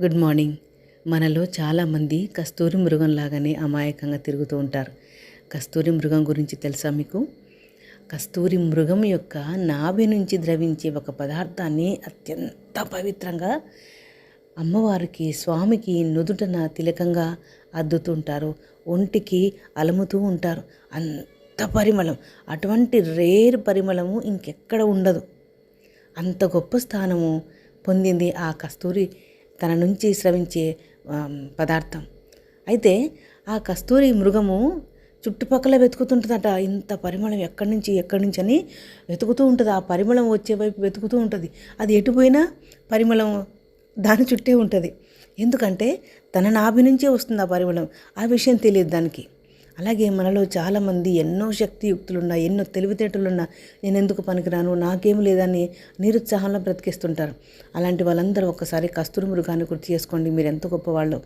Good morning మనలో చాలామంది కస్తూరి మృగం లాగానే అమాయకంగా తిరుగుతూ ఉంటారు. కస్తూరి మృగం గురించి తెలుసా మీకు? కస్తూరి మృగం యొక్క నాభి నుంచి ద్రవించే ఒక పదార్థాన్ని అత్యంత పవిత్రంగా అమ్మవారికి స్వామికి నుదుటన తిలకంగా అద్దుతుంటారు. ఒంటికి అలముతూ ఉంటారు. అంత పరిమళం. అటువంటి రేర్ పరిమళము ఇంకెక్కడ ఉండదు. అంత గొప్ప స్థానము పొందింది ఆ కస్తూరి తన నుంచి స్రవించే పదార్థం. అయితే ఆ కస్తూరి మృగము చుట్టుపక్కల వెతుకుతుంటుందట. ఇంత పరిమళం ఎక్కడి నుంచి ఎక్కడి నుంచి అని వెతుకుతూ ఉంటుంది. ఆ పరిమళం వచ్చే వైపు వెతుకుతూ ఉంటుంది. అది ఎటు పోయినా పరిమళం దాని చుట్టే ఉంటుంది. ఎందుకంటే తన నాభి నుంచే వస్తుంది ఆ పరిమళం. ఆ విషయం తెలియదు దానికి. అలాగే మనలో చాలామంది ఎన్నో శక్తియుక్తులున్నా ఎన్నో తెలివితేటలున్నా నేను ఎందుకు పనికిరాను? నాకేం లేదని నిరుత్సాహంలో బ్రతికిస్తుంటారు. అలాంటి వాళ్ళందరూ ఒక్కసారి కస్తూరి మృగాన్ని గుర్తు చేసుకోండి. మీరు ఎంత గొప్పవాళ్ళు.